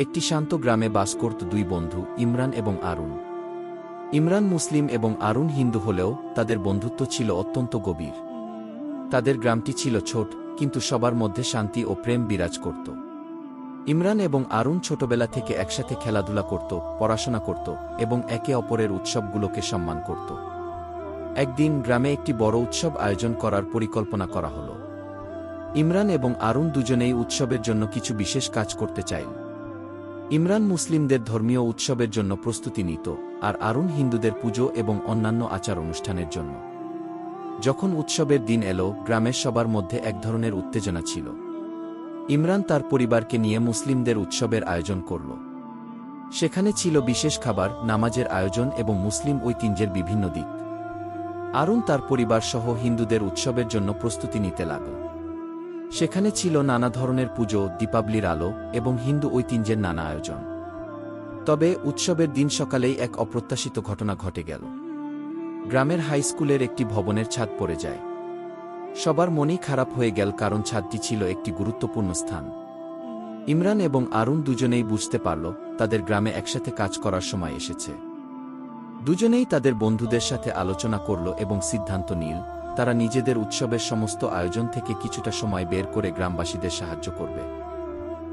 একটি শান্ত গ্রামে বাস করত দুই বন্ধু, ইমরান এবং আরুন। ইমরান মুসলিম এবং আরুন হিন্দু হলেও তাদের বন্ধুত্ব ছিল অত্যন্ত গভীর। তাদের গ্রামটি ছিল ছোট, কিন্তু সবার মধ্যে শান্তি ও প্রেম বিরাজ করত। ইমরান এবং আরুন ছোটবেলা থেকে একসাথে খেলাধুলা করত, পড়াশোনা করত এবং একে অপরের উৎসবগুলোকে সম্মান করত। একদিন গ্রামে একটি বড় উৎসব আয়োজন করার পরিকল্পনা করা হল। ইমরান এবং আরুন দুজনেই উৎসবের জন্য কিছু বিশেষ কাজ করতে চাইল। ইমরান মুসলিমদের ধর্মীয় উৎসবের জন্য প্রস্তুতি নিত, আর আরুন হিন্দুদের পুজো এবং অন্যান্য আচার অনুষ্ঠানের জন্য। যখন উৎসবের দিন এলো, গ্রামের সবার মধ্যে এক ধরনের উত্তেজনা ছিল। ইমরান তার পরিবারকে নিয়ে মুসলিমদের উৎসবের আয়োজন করল। সেখানে ছিল বিশেষ খাবার, নামাজের আয়োজন এবং মুসলিম ঐতিহ্যের বিভিন্ন দিক। আরুন তার পরিবার সহ হিন্দুদের উৎসবের জন্য প্রস্তুতি নিতে লাগল। সেখানে ছিল নানা ধরনের পুজো, দীপাবলির আলো এবং হিন্দু ঐতিহ্যের নানা আয়োজন। তবে উৎসবের দিন সকালেই এক অপ্রত্যাশিত ঘটনা ঘটে গেল। গ্রামের হাই স্কুলের একটি ভবনের ছাদ পড়ে যায়। সবার মনেই খারাপ হয়ে গেল কারণ ছাদটি ছিল একটি গুরুত্বপূর্ণ স্থান। ইমরান এবং আরুন দুজনেই বুঝতে পারল তাদের গ্রামে একসাথে কাজ করার সময় এসেছে। দুজনেই তাদের বন্ধুদের সাথে আলোচনা করল এবং সিদ্ধান্ত নিল তারা নিজেদের উৎসবের সমস্ত আয়োজন থেকে কিছুটা সময় বের করে গ্রামবাসীদের সাহায্য করবে।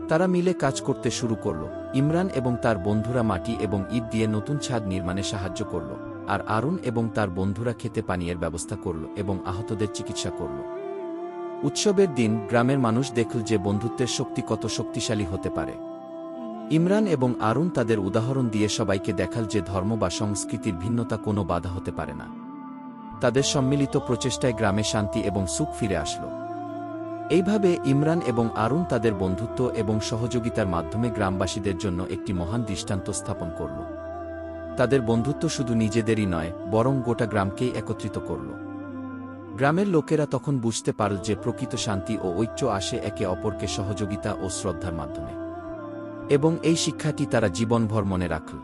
তারা মিলে কাজ করতে শুরু করল। ইমরান এবং তার বন্ধুরা মাটি এবং ইট দিয়ে নতুন ছাদ নির্মাণে সাহায্য করল, আর আরুন এবং তার বন্ধুরা খেতে পানীয়ের ব্যবস্থা করল এবং আহতদের চিকিৎসা করল। উৎসবের দিন গ্রামের মানুষ দেখল যে বন্ধুত্বের শক্তি কত শক্তিশালী হতে পারে। ইমরান এবং আরুন তাদের উদাহরণ দিয়ে সবাইকে দেখাল যে ধর্ম বা সংস্কৃতির ভিন্নতা কোনো বাধা হতে পারে না। তাদের সম্মিলিত প্রচেষ্টায় গ্রামে শান্তি এবং সুখ ফিরে আসল। এইভাবে ইমরান এবং আরুন তাদের বন্ধুত্ব এবং সহযোগিতার মাধ্যমে গ্রামবাসীদের জন্য একটি মহান দৃষ্টান্ত স্থাপন করল। তাদের বন্ধুত্ব শুধু নিজেদেরই নয়, বরং গোটা গ্রামকেই একত্রিত করল। গ্রামের লোকেরা তখন বুঝতে পারল যে প্রকৃত শান্তি ও ঐক্য আসে একে অপরকে সহযোগিতা ও শ্রদ্ধার মাধ্যমে। এবং এই শিক্ষাটি তারা জীবনভর মনে রাখল।